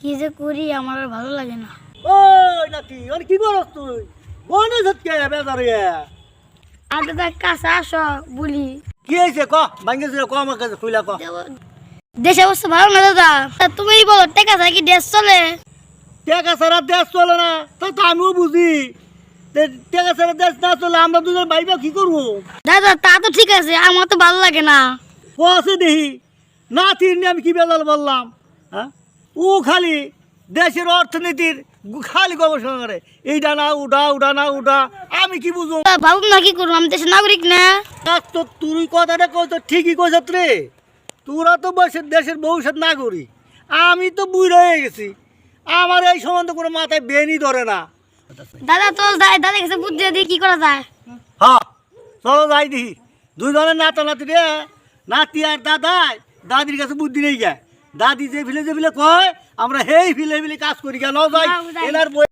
কি যে করি আমার আর ভালো লাগে না। ওই নাতি আরে কি করস তুই? বনে ঝটকে বেজারে। আর দাদা কাছে আসো বলি। কি হয়েছে ক? ভাঙ্গে ছিল ক আমার কাছে খুইলা ক? দেশে অবস্থা ভালো না দাদা। তুমি বলো টেকা থাকে কি দেশ চলে? টেকা ছাড়া দেশ চলে না। তা তো আমিও বুঝি। টেকা ছাড়া দেশ না চলে আমরা দুজন ভাইবা কি করব? দাদা তা তো ঠিক আছে আমার তো ভালো লাগে না। ও আছে দেখি না তিন আমি কি বেজাল বললাম? হ্যাঁ? ও খালি দেশের অর্থনীতির খালি গবেষণা করে। এইটা না উঠা উঠা না উঠা আমি কি বুঝব? ভাবুন না কি করব আমি দেশের নাগরিক না। তো তুই কথাটা কই তো ঠিকই কইছ রে। তোরা তো বসে দেশের ভবিষ্যৎ নাগরিক। আমি তো বুড়ো হয়ে গেছি। আমার এই সম্বন্ধে কোনো মাথায় বেনি ধরে না। দাদা তো দাদা দাদা কাছে বুদ্ধি দিয়ে কি করা যায়। হ্যাঁ চলো যাই দেখি। দুইজনের নাতা নাতি রে। নাতি আর দাদাই দাদির কাছে বুদ্ধি নেই যায়। দাদি যে ভিলে যে ভিলে কয় আমরা হেই ভিলে ভিলে কাজ করি কেন যাই। এনার